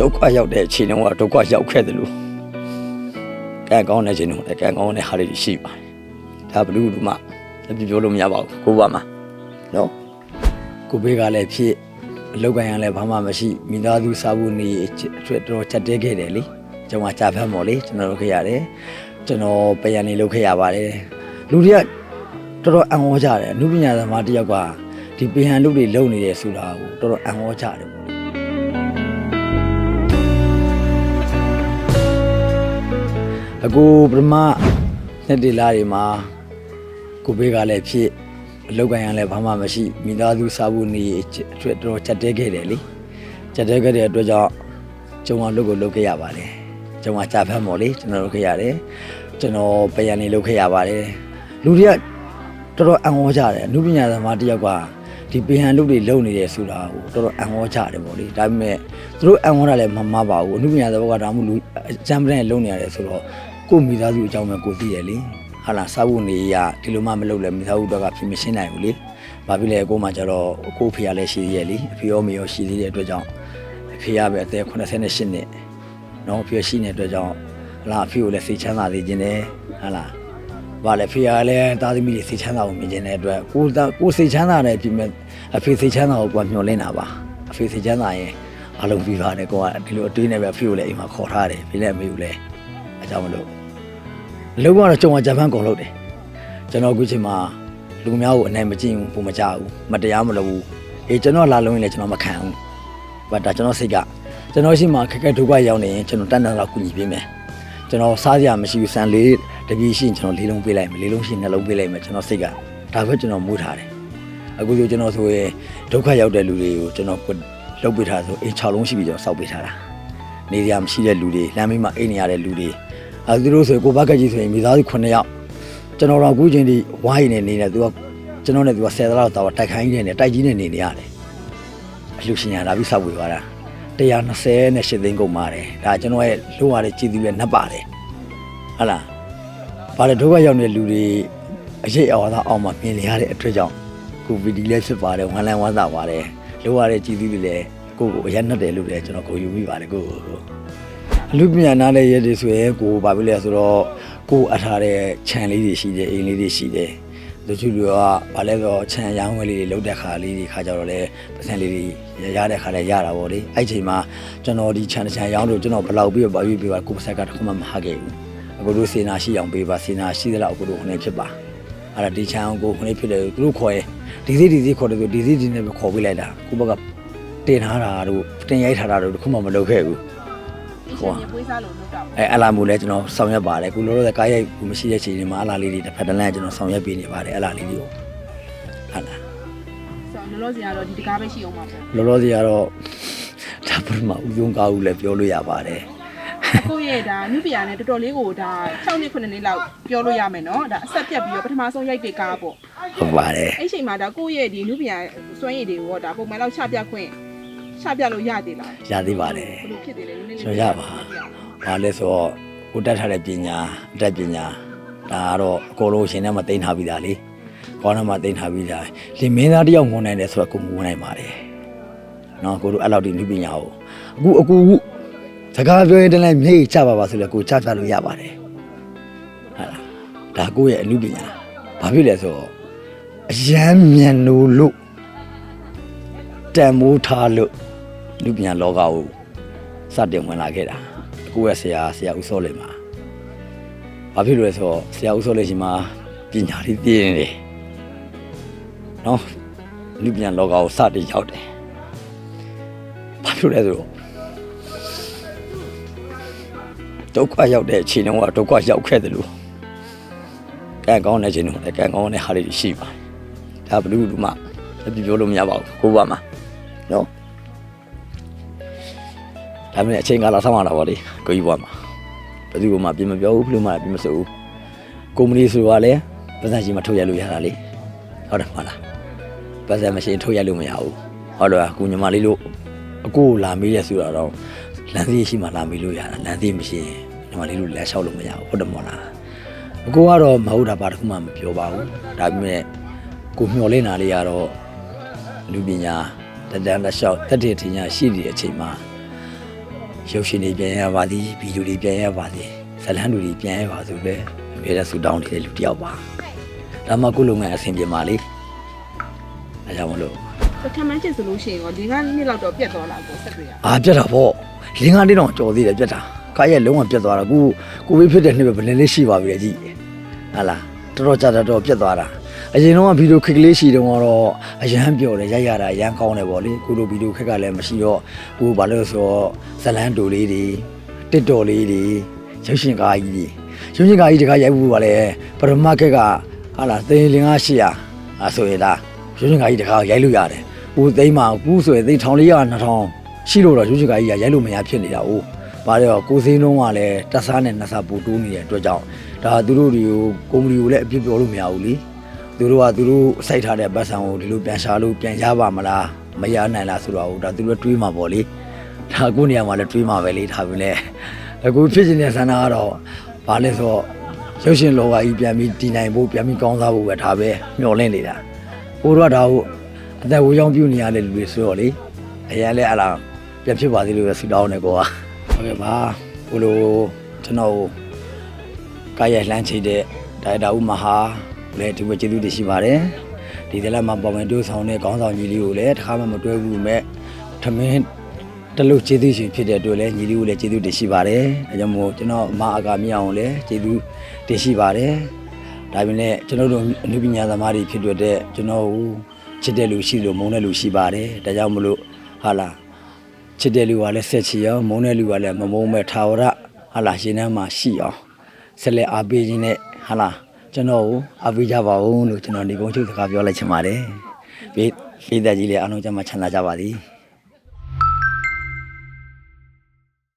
ဒုက္ခရောက်တဲ့အချိန်တုန်းကဒုက္ခရောက်ခဲ့တယ်လို့ကံကောင်းတဲ့အချိန်တုန်းကလည်းကံကောင်းတဲ့ဟာတွေရှိပါတယ်ဒါဘလူးလူမှအပြပြောလို့မရပါဘူးကိုပါမှာနော်ကိုဘေးကလည်းဖြစ်အလောက်ကရန်လည်းဘာမှမရှိမိသားစုစားဖို့နေအတွက်တော်ချက်တဲခဲ့တယ်လေကျွန်တော်ကြာဖတ်မော်လေကျွန်တော်လုပ်ခဲ့ရတယ်ကျွန်တော်ပယံနေလုပ်ခဲ့ရပါတယ်လူတွေကတော်တော်အံ့ဩကြတယ်အမှုပညာသမားတစ်ယောက်ကဒီပယံလုပ်တွေလုပ်နေတယ်ဆိုတာကိုတော်တော်အံ့ဩကြတယ်ပေါ့ အကူပထမနှစ်တလာတွေမှာကိုဘေးကလည်းဖြစ်အလောက်ကရန်လည်းဘာမှမရှိမိသားစုစားဖို့နေအတွက်တော်တော်ချက်တဲခဲ့တယ်လေချက်တဲခဲ့တဲ့အတွက်ကြောင့်ကျုံအောင်လုပ်ကိုလုပ်ခဲ့ရပါတယ်ကျုံကကြာဖတ်မော်လေကျွန်တော်လုပ်ခဲ့ရတယ်ကျွန်တော်ပယံနေလုပ်ခဲ့ရပါတယ်လူတွေကတော်တော်အံ့ဩကြတယ်အမှုပညာသမားတစ်ယောက်ကဒီပယံလုပ်တွေလုပ်နေတယ်ဆိုတာကိုတော်တော်အံ့ဩကြတယ်ပေါ့လေဒါပေမဲ့သူတို့အံ့ဩတာလည်းမမှားပါဘူးအမှုပညာသမားကဒါမှမဟုတ်လူအကျမ်းပတဲ့လုပ်နေရတယ်ဆိုတော့ ကိုယ့်မိသားစုအကြောင်းပဲကိုသိတယ်လေဟာလားစားဖို့နေရဒီလိုမှမလုပ်လဲမိသားစုတော့ကဖြစ်မရှင်းနိုင်ဘူးလေဘာဖြစ်လဲကိုမှကျတော့ကိုဖေရလည်းရှိသေးရဲ့လေအဖေရောမေရောရှိသေးတဲ့အတွက်ကြောင့်အဖေရပဲအသက်88နှစ်နော်အဖေရှိနေတဲ့အတွက်ကြောင့်ဟာလားအဖေကိုလည်းစိတ်ချမ်းသာစေခြင်းတယ်ဟာလားဘာလဲဖေရလည်းတာသမီတွေစိတ်ချမ်းသာဖို့မြင်ခြင်းတဲ့အတွက်ကိုကိုစိတ်ချမ်းသာတဲ့ပြင်မဲ့အဖေစိတ်ချမ်းသာကိုကိုမျှော်လင့်တာပါအဖေစိတ်ချမ်းသာရင်အလုံးပြီးပါတယ်ကိုကဒီလိုအတွေးနဲ့ပဲအဖေကိုလည်းအိမ်မှာခေါ်ထားတယ်ဖေလည်းအမေကိုလည်း အကြောင်းမလို့လုံးဝတော့ကြုံကဂျပန်ကုန်လို့တယ်ကျွန်တော်အခုချိန်မှာလူများကိုအနိုင်မကျင့်ဘူးပုံမကြဘူးမတရားမလုပ်ဘူးအေးကျွန်တော်လာလုံးရင်လည်းကျွန်တော်မခံဘူးဘာဒါကျွန်တော်စိတ်ကကျွန်တော်ရှိမှခက်ခဲဒုက္ခရောက်နေရင်ကျွန်တော်တန်တန်တော့ကူညီပေးမယ်ကျွန်တော်စားစရာမရှိဘူးဆန်လေးတပီးရှိရင်ကျွန်တော်လေးလုံးပေးလိုက်မယ်လေးလုံးရှိရင်နှလုံးပေးလိုက်မယ်ကျွန်တော်စိတ်ကဒါပဲကျွန်တော်မူးထားတယ်အခုဆိုကျွန်တော်ဆိုရင်ဒုက္ခရောက်တဲ့လူတွေကိုကျွန်တော်လှုပ်ပေးထားဆိုအေး6လုံးရှိပြီကျွန်တော်စောက်ပေးထားတာနေရမရှိတဲ့လူတွေလမ်းမေးမှာအိမ်နေရတဲ့လူတွေ အဲသူတို့ဆိုကိုဘက်ကကြီးဆိုရင်မိသားစု9ယောက်ကျွန်တော်တော့အခုချင်းဒီဝိုင်းနေနေတယ်သူကကျွန်တော်နဲ့သူက10တလောက်တော့တိုက်ခိုင်းနေတယ်တိုက်ကြီးနေနေနေရတယ်အလှရှင်ရလာပြီးစောက်ဝေသွားတာ128သိန်းကုန်ပါတယ်ဒါကျွန်တော်ရဲ့လိုရတဲ့ကြည်သူရဲ့နှက်ပါတယ်ဟုတ်လားဘာလဲဒုက္ခရောက်နေတဲ့လူတွေအရေးအဝါသားအောင်မှမြင်နေရတဲ့အတွက်ကြောင့်ကိုဗီဒီလည်းဖြစ်ပါတယ်ဝမ်းလန်းဝမ်းသာပါတယ်လိုရတဲ့ကြည်သူတွေလည်းကိုကိုအရက်နှက်တယ်လို့လည်းကျွန်တော်ကိုယူမိပါတယ်ကိုကို အလူပြန်နားတဲ့ရဲတွေဆိုရင်ကိုဘာဖြစ်လဲဆိုတော့ကိုအထားတဲ့ခြံလေးတွေရှိတယ်အိမ်လေးတွေရှိတယ်တချို့တွေကဘာလဲဆိုတော့ခြံရောင်းဝယ်လေးတွေလုတ်တဲ့ခါလေးတွေခါကြတော့လေပတ်စံလေးတွေရတဲ့ခါလည်းရတာပေါ့လေအဲ့ချိန်မှာကျွန်တော်ဒီခြံတစ်ခြံရောင်းလို့ကျွန်တော်ဘယ်လောက်ပြီးပါပြီးပြီးပါကိုယ်စက်ကတခုမှမဟာခဲ့ဘူးအခုတို့စေနာရှိအောင်ပေးပါစေနာရှိသလားအခုတို့ခနဲ့ဖြစ်ပါအဲ့ဒါဒီခြံအောင်ကိုခနဲ့ဖြစ်တယ်သူတို့ခေါ်ရင်ဒီစီဒီစီခေါ်တယ်ဆိုဒီစီဒီနဲ့ပဲခေါ်ပေးလိုက်တာကိုဘက်ကတင်ထားတာတို့တင်ရိုက်ထားတာတို့တခုမှမလုပ်ခဲ့ဘူး ဒီရှင်ရင်ပွေးစားလို့လုပ်တာပေါ့အဲအလားမျိုးလဲကျွန်တော်ဆောင်ရွက်ပါတယ်ခုလောလောဆယ်ကားရိုက်ဘူးမရှိတဲ့ချိန်တွေမှာအလားလေးတွေတစ်ဖက်တစ်လမ်းကျွန်တော်ဆောင်ရွက်ပေးနေပါတယ်အလားလေးတွေကိုဟုတ်လားဆိုတော့လောလောဆယ်ကတော့ဒီတကားပဲရှိအောင်ပါပေါ့လောလောဆယ်ကတော့ဒါပထမဦးဆုံးကားဦးလည်းပြောလို့ရပါတယ်အခုရဲ့ဒါနုပညာနဲ့တော်တော်လေးကိုဒါ6နှစ်9နှစ်လောက်ပြောလို့ရမယ်နော်ဒါအဆက်ပြတ်ပြီးတော့ပထမဆုံးရိုက်တဲ့ကားပေါ့ဟုတ်ပါတယ်အဲ့ချိန်မှာဒါကိုယ့်ရဲ့ဒီနုပညာစွမ်းရည်တွေကိုတော့ဒါပုံမှန်လောက်ချပြခွင့် ချပြလို့ရသေးလားရသေးပါတယ်ဘယ်လိုဖြစ်သေးလဲနည်းနည်းကျွန်တော်ရပါဘာလဲဆိုတော့ကိုတက်ထားတဲ့ပညာအတတ်ပညာဒါကတော့အကုန်လုံးရှင်ထဲမှာတင်ထားပြီးသားလေခေါင်းထဲမှာတင်ထားပြီးသားလင်မင်းသားတယောက်ငုံနိုင်တယ်ဆိုတော့ကိုငုံနိုင်ပါတယ်နော်ကိုတို့အဲ့လောက်ဒီလူပညာကိုအခုအခုစကားပြောရင်တည်းမျက်ရည်ချပါပါဆိုလဲကိုချပြလို့ရပါတယ်ဟုတ်လားဒါကိုရဲ့အလူပညာဘာဖြစ်လဲဆိုတော့အရမ်းမြန်လို့လို့တန်မိုးထားလို့ လူပညာလောကကိုစတင်ဝင်လာခဲ့တာကိုရဲ့ဆရာဆရာဦးစောလိမ့်မှာဘာဖြစ်လို့လဲဆိုတော့ဆရာဦးစောလိမ့်ရှင်မှာပညာလေးသိနေတယ်နော်လူပညာလောကကိုစတင်ရောက်တယ်ဘာဖြစ်လို့လဲဆိုတော့ဒုက္ခရောက်တဲ့အချိန်တုန်းကဒုက္ခရောက်ခဲ့တယ်လို့ကံကောင်းတဲ့အချိန်တုန်းကလည်းကံကောင်းတဲ့ဟာတွေရှိပါတယ်ဒါဘယ်လူလူမှအပြပြောလို့မရပါဘူးကိုပါမှာနော် ဒါပေမဲ့အချိန်ကာလဆောင်းရတာပါလေကိုကြီးဘွားမှာဘယ်သူမှပြင်မပြောဘူးဘယ်လိုမှပြင်မဆိုဘူးကုမ္ပဏီဆိုတာလည်းပတ်စံရှိမှထုတ်ရလို့ရတာလေဟုတ်တယ်မဟုတ်လားပတ်စံမရှိရင်ထုတ်ရလို့မရဘူးဟုတ်လားကိုညီမလေးလို့အကိုကိုလာမေးရဆိုတာတော့လမ်းစီးရှိမှလာမေးလို့ရတာလမ်းစီးမရှိရင်ညီမလေးလို့လက်လျှောက်လို့မရဘူးဟုတ်တယ်မဟုတ်လားအကိုကတော့မဟုတ်တာဘာတစ်ခုမှမပြောပါဘူးဒါပေမဲ့ကိုမျှော်လင့်တာလေးကတော့လူပညာတတန်းတစ်လျှောက်တက်တဲ့ထင်ညာရှိနေတဲ့အချိန်မှာ ရုပ်ရှင်တွေပြန်ရပါသည်ဗီဒီယိုတွေပြန်ရပါသည်ဇလန်းတွေပြန်ရပါဆိုပဲအမြဲတမ်းဆူတောင်းနေတဲ့လူတစ်ယောက်ပါဒါမှကိုယ့်လုပ်ငန်းအဆင်ပြေပါလေအဲကြောင့်မလို့ပထမကျစ်ဆိုလို့ရှိရင်ရောဒီကနေ့လောက်တော့ပြတ်သွားလာကိုဆက်တွေ့ရအာပြတ်တာပေါ့လင်းကားလေးတော့ကြော်သေးတယ်ပြတ်တာခါရက်လုံးဝပြတ်သွားတာကိုကိုဝေးဖြစ်တဲ့နှစ်ပဲဘယ်နည်းလေးရှိပါပြီလေကြည့်ဟာလားတော်တော်ကြာတာတော့ပြတ်သွားတာ အရင်တော့ဗီဒီယိုခက်ကလေးရှိတုန်းကတော့အရန်ပြော်တယ်ရိုက်ရတာအရန်ကောင်းတယ်ပေါ့လေကိုလိုဗီဒီယိုခက်ကလည်းမရှိတော့ကိုဘာလို့လဲဆိုတော့ဇလန်းတူလေးတွေတစ်တော်လေးတွေရုပ်ရှင်ကားကြီးတွေရုပ်ရှင်ကားကြီးတခါရိုက်ဖို့ပါလေပရမခက်ကဟာလားသိန်းလင်းကား800အဲဆိုရင်လားရုပ်ရှင်ကားကြီးတခါရိုက်လို့ရတယ်ဟိုသိန်းမှာကူးဆိုရင်သိန်း1400 2000ရှိလို့တော့ရုပ်ရှင်ကားကြီးကရိုက်လို့မရဖြစ်နေတာ哦ဘာလဲကိုစင်းလုံးကလည်းတက်စားနဲ့နှစ်ဆပိုတိုးနေတဲ့အတွက်ကြောင့်ဒါသူတို့တွေကိုကုမ္ပဏီကိုလည်းအပြစ်ပြောလို့မရဘူးလी သူတို့ကသူတို့စိုက်ထားတဲ့ပတ်စံကိုဒီလိုပြန်ရှာလို့ပြန်ရပါမလားမရနိုင်လားဆိုတော့ဒါသူတို့တွေးမှာပေါ့လေဒါအခုနေရာမှာလည်းတွေးမှာပဲလေဒါပဲလေအခုဖြစ်နေတဲ့ဆန္ဒကတော့ဘာလဲဆိုတော့ရုပ်ရှင်လောကကြီးပြန်ပြီးတည်နိုင်ဖို့ပြန်ပြီးကောင်းစားဖို့ပဲဒါပဲမျှော်လင့်နေတာကိုတို့ကဒါကိုအသက်ဝေးကြောင်းပြုနေရတဲ့လူတွေဆိုတော့လေအရင်လဲအလားပြန်ဖြစ်ပါသေးလို့ပဲဆုတောင်းနေကောဟုတ်ကဲ့ပါကိုလိုကျွန်တော်ကာယလှမ်းချိတဲ့ဒါရိုက်တာဦးမဟာ လည်းဒီဝကျေးဇူးတင်ရှိပါတယ်ဒီတလက်မှာပေါ်ဝင်တိုးဆောင်တဲ့ခေါင်းဆောင်ကြီးလေးကိုလည်းတစ်ခါမှမတွဲဘူးမဲ့ထမင်းတလို့ကျေးဇူးရှင်ဖြစ်တဲ့အတွက်လည်းညီလေးကိုလည်းကျေးဇူးတင်ရှိပါတယ်ဒါကြောင့်မို့ကျွန်တော်အမအကာမြအောင်လည်းကျေးဇူးတင်ရှိပါတယ်ဒါပေမဲ့ကျွန်တော်တို့အနုပညာသမားတွေဖြစ်တဲ့ကျွန်တော်ကိုချစ်တဲ့လူရှိလို့မုန်းတဲ့လူရှိပါတယ်ဒါကြောင့်မလို့ဟာလားချစ်တဲ့လူကလည်းဆက်ချီအောင်မုန်းတဲ့လူကလည်းမမုန်းမဲ့ထာဝရဟာလာရှင်ထဲမှာရှိအောင်ဆက်လက်အားပေးခြင်းနဲ့ဟာလာ ကျွန်တော်ကိုအားပေးကြပါဦးလို့ကျွန်တော်ဒီကုန်းချုပ်စကားပြောလိုက်ချင်ပါတယ်ပြည်ပြည်သက်ကြီးလည်းအားလုံးကျမ်းမှာချမ်းသာကြပါသည်